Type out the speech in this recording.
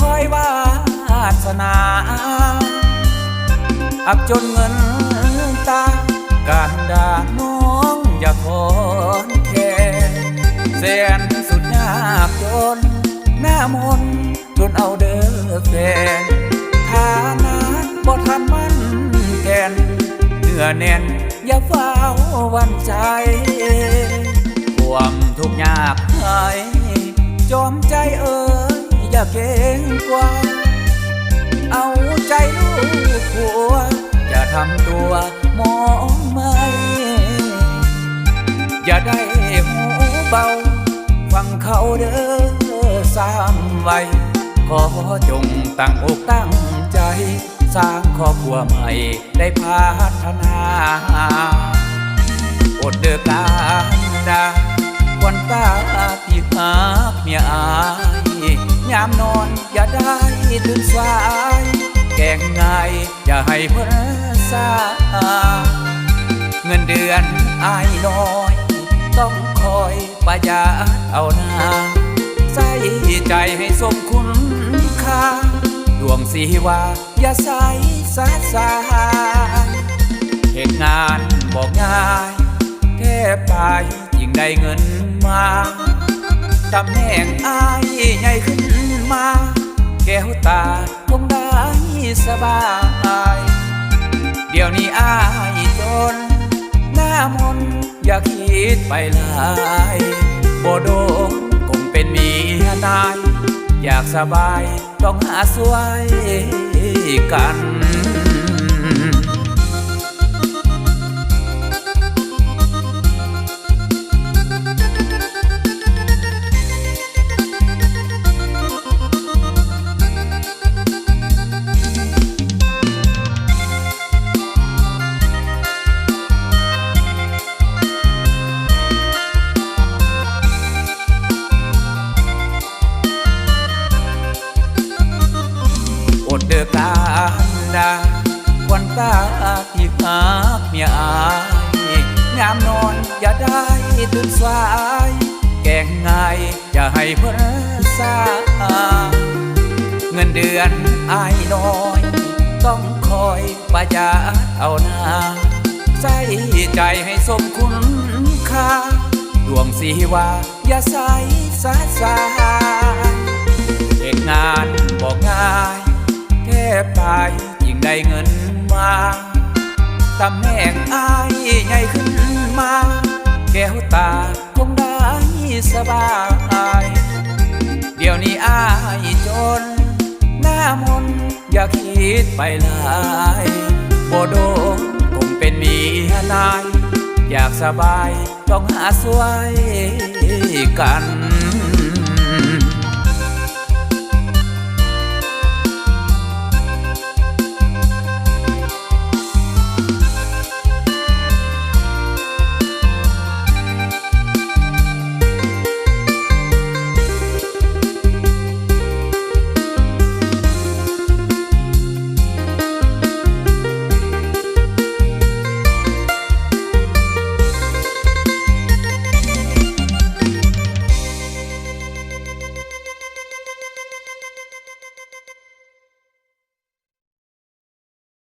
คอยวาสนาอับจนเงินตา การดาน้องอย่าทนแค่แสนสุดยากจน หน้ามนจนเอาเด้อแฟนฐานะบ่ทันมันแก่นเนื้อแน่นอย่าเฝ้าวันใจความทุกข์ยากหายจอมใจเอ่ย อย่าเก่งกว่า เอาใจลูกผัวจะทำตัวมองไม่อย่าได้หูเบา ฟังเขาเด้อสามไว้ขอจงตั้งอกตั้งใจ สร้างครอบครัวใหม่ได้พัฒนาอดเดือการดาควันตาามนอน อย่าได้ตื่นสาย แกงง่าย อย่าให้เพิ่นซาเงินเดือนอายน้อย ต้องคอยประหยัดเอาหนาใส่ใจให้สมคุณค่าดวงสีว่าอย่าใส่สาสายเหตุงานบอกง่ายแทบตายยิ่งได้เงินมาตำแหน่งอายใหญ่ขึ้น ตาคงได้สบาย เดี๋ยวนี้อายจน หน้ามนอย่าคิดไปหลายบ่โดงคงเป็นมีนาย อยากสบายต้องหาสวยกัน วนตาที่หักเมียอายงามนอนอย่าได้ตื่นสาย แกงง่ายอย่าให้เพิ่นซาเงินเดือนอายน้อย ต้องคอยประหยัดเอาหนาใส่ใจให้สมคุณค่าดวงสีว่าอย่าใส่สาสาเหตุงานบอกง่ายแทบตายยิ่งได้เงิน ตำแหน่งอายใหญ่ขึ้นมา แก้วตาคงได้สบาย เดี๋ยวนี้อายจน หน้ามนอย่าคิดไปหลายบโดคงเป็นเมียนาย อยากสบายต้องหาสวยกัน